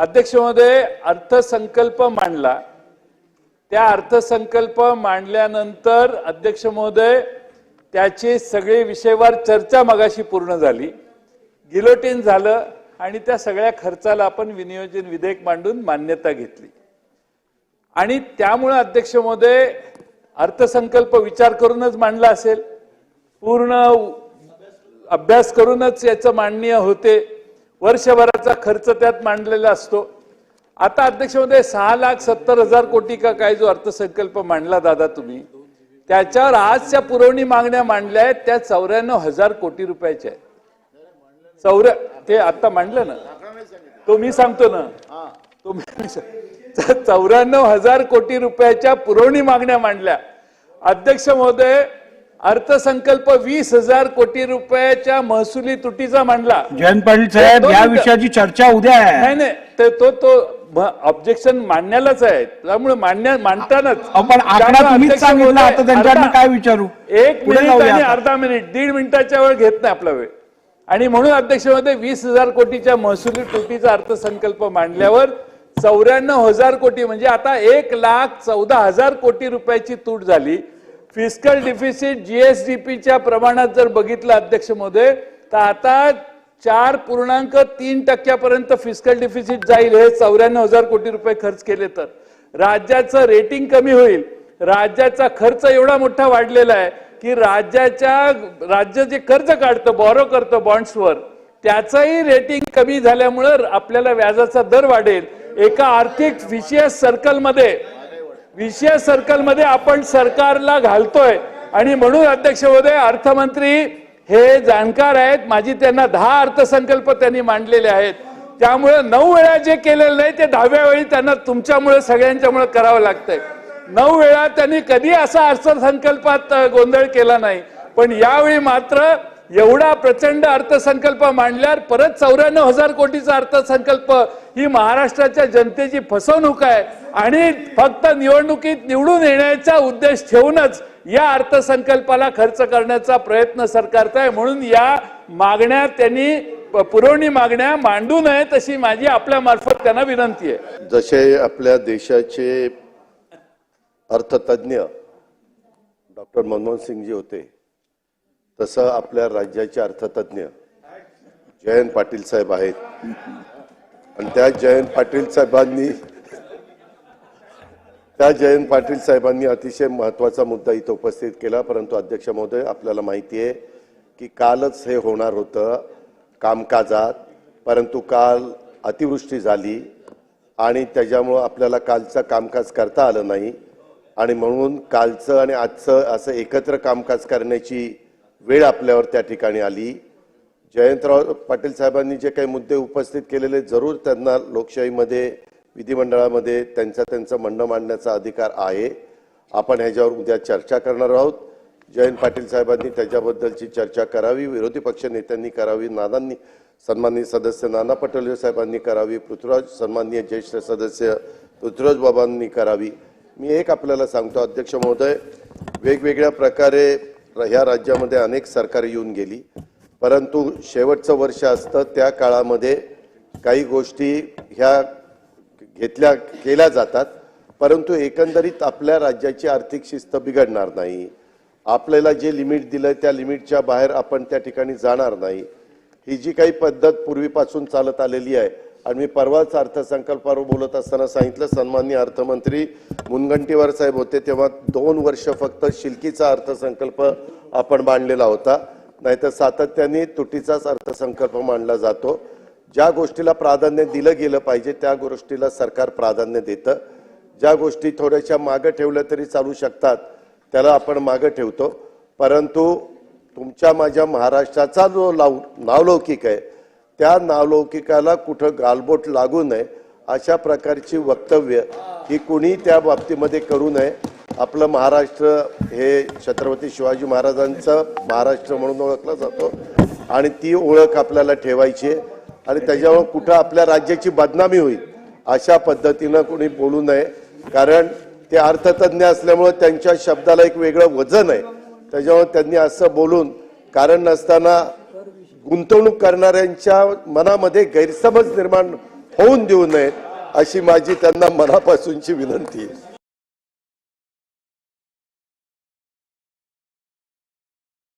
अध्यक्ष महोदय अर्थसंकल्प मांडला. त्या अर्थसंकल्प मांडल्यानंतर अध्यक्ष महोदय त्याची सगळी विषयवार चर्चा मगाशी पूर्ण झाली. गिलोटीन झालं आणि त्या सगळ्या खर्चाला आपण विनियोजन विधेयक मांडून मान्यता घेतली. आणि त्यामुळे अध्यक्ष महोदय अर्थसंकल्प विचार करूनच मांडला असेल. पूर्ण अभ्यास करूनच याचं मांडणीय होते. वर्षभराचा खर्च त्यात मांडलेला असतो. आता अध्यक्ष महोदय सहा लाख सत्तर हजार कोटी का काय जो अर्थसंकल्प मांडला दादा तुम्ही त्याच्यावर आजच्या पुरवणी मागण्या मांडल्या आहेत त्या चौऱ्याण्णव हजार कोटी रुपयाच्या आहेत. चौऱ्या ते आता मांडलं ना? तो मी सांगतो ना? तो मी चौऱ्याण्णव हजार कोटी रुपयाच्या पुरवणी मागण्या मांडल्या. अध्यक्ष महोदय अर्थसंकल्प वीस हजार कोटी रुपयाच्या महसुली तुटीचा मांडला. जयंत पाटील साहेब या. विषयाची चर्चा उद्या आहे. नाही नाही ते तो तो ऑब्जेक्शन मांडण्यालाच आहे. त्यामुळे मांडण्या मांडतानाच. आपण आकडा तुम्हीच सांगितला आता त्यांच्याकडनं काय विचारू? एक पुढे मिनिट जाऊया आणि आता. अर्धा मिनिट दीड मिनिटाच्या वेळ घेत नाही आपला वेळ. आणि म्हणून अध्यक्षमध्ये वीस हजार कोटीच्या महसुली तुटीचा अर्थसंकल्प मांडल्यावर चौऱ्याण्णव हजार कोटी म्हणजे आता एक लाख चौदा हजार कोटी रुपयाची तूट झाली. फिस्कल डिफिसिट जीएसडीपीच्या प्रमाणात जर बघितलं अध्यक्ष महोदय तर आता चार पूर्णांक तीन टक्क्यापर्यंत फिस्कल डिफिसिट जाईल हे चौऱ्याण्णव हजार कोटी रुपये खर्च केले तर. राज्याचं रेटिंग कमी होईल. राज्याचा खर्च एवढा मोठा वाढलेला आहे की राज्याच्या राज्य जे कर्ज काढतं बॉरो करतं बॉन्ड्सवर त्याचंही रेटिंग कमी झाल्यामुळं आपल्याला व्याजाचा दर वाढेल. एका आर्थिक विशेष सर्कलमध्ये विशेष सर्कलमध्ये आपण सरकारला घालतोय. आणि म्हणून अध्यक्ष महोदय अर्थमंत्री हे जाणकार आहेत. माझी त्यांना दहा अर्थसंकल्प त्यांनी मांडलेले आहेत. त्यामुळे नऊ वेळा जे केलेलं नाही ते दहाव्या वेळी त्यांना तुमच्यामुळे सगळ्यांच्यामुळे करावं लागतंय. नऊ वेळा त्यांनी कधी असा अर्थसंकल्पात गोंधळ केला नाही. पण यावेळी मात्र एवढा प्रचंड अर्थसंकल्प मांडल्यावर परत चौऱ्याण्णव हजार कोटीचा अर्थसंकल्प ही महाराष्ट्राच्या जनतेची फसवणूक आहे. आणि फक्त निवडणुकीत निवडून येण्याचा उद्देश ठेवूनच या अर्थसंकल्पाला खर्च करण्याचा प्रयत्न सरकारचा आहे म्हणून या मागण्या त्यांनी पुरवणी मागण्या मांडू नये तशी माझी आपल्या मार्फत त्यांना विनंती आहे. जसे आपल्या देशाचे अर्थतज्ञ डॉक्टर मनमोहन सिंगजी होते तसं आपल्या राज्याचे अर्थतज्ञ जयंत पाटील साहेब आहेत. आणि त्या जयंत पाटील साहेबांनी त्या जयंत पाटील साहेबांनी अतिशय महत्त्वाचा मुद्दा इथं उपस्थित केला परंतु अध्यक्ष महोदय आपल्याला माहिती आहे की कालच हे होणार होतं कामकाजात परंतु काल अतिवृष्टी झाली आणि त्याच्यामुळं आपल्याला कालचं कामकाज करता आलं नाही. आणि म्हणून कालचं आणि आजचं असं एकत्र कामकाज करण्याची वेळ आपल्यावर त्या ठिकाणी आली. जयंतराव पाटील साहेबांनी जे काही मुद्दे उपस्थित केलेले जरूर त्यांना लोकशाहीमध्ये विधिमंडळामध्ये त्यांचा त्यांचं म्हणणं मांडण्याचा अधिकार आहे. आपण ह्याच्यावर उद्या चर्चा करणार आहोत. जयंत पाटील साहेबांनी त्याच्याबद्दलची चर्चा करावी विरोधी पक्ष नेत्यांनी करावी नानांनी सन्माननीय सदस्य नाना पटोले साहेबांनी करावी पृथ्वीराज सन्माननीय ज्येष्ठ सदस्य पृथ्वीराज बाबांनी करावी. मी एक आपल्याला सांगतो अध्यक्ष महोदय वेगवेगळ्या प्रकारे ह्या राज्यामध्ये अनेक सरकार येऊन गेली. परंतु शेवटचं वर्ष असतं त्या काळामध्ये काही गोष्टी ह्या घेतल्या केल्या जातात. परंतु एकंदरीत आपल्या राज्याची आर्थिक शिस्त बिघडणार नाही. आपल्याला जे लिमिट दिलं त्या लिमिटच्या बाहेर आपण त्या ठिकाणी जाणार नाही. ही जी काही पद्धत पूर्वीपासून चालत आलेली आहे आणि मी परवाच अर्थसंकल्पावर बोलत असताना सांगितलं सन्माननीय अर्थमंत्री मुनगंटीवार साहेब होते तेव्हा दोन वर्ष फक्त शिल्कीचा अर्थसंकल्प आपण मांडलेला होता. नाहीतर सातत्याने तुटीचाच अर्थसंकल्प मांडला जातो. ज्या गोष्टीला प्राधान्य दिलं गेलं पाहिजे त्या गोष्टीला सरकार प्राधान्य देतं. ज्या गोष्टी थोड्याशा मागं ठेवल्या तरी चालू शकतात त्याला आपण मागं ठेवतो. परंतु तुमच्या माझ्या महाराष्ट्राचा जो लाव नावलौकिक आहे त्या नावलौकिकाला कुठं गालबोट लागू नये अशा प्रकारची वक्तव्य ही कुणी त्या बाबतीमध्ये करू नये. आपलं महाराष्ट्र हे छत्रपती शिवाजी महाराजांचं महाराष्ट्र म्हणून ओळखला जातो आणि ती ओळख आपल्याला ठेवायची आहे. आणि त्याच्यामुळे कुठं आपल्या राज्याची बदनामी होईल अशा पद्धतीनं कुणी बोलू नये. कारण ते अर्थतज्ञ असल्यामुळं त्यांच्या शब्दाला एक वेगळं वजन आहे. त्याच्यामुळे त्यांनी असं बोलून कारण नसताना गुंतवणूक करणाऱ्यांच्या मनामध्ये गैरसमज निर्माण होऊन देऊ नयेत अशी माझी त्यांना मनापासूनची विनंती आहे.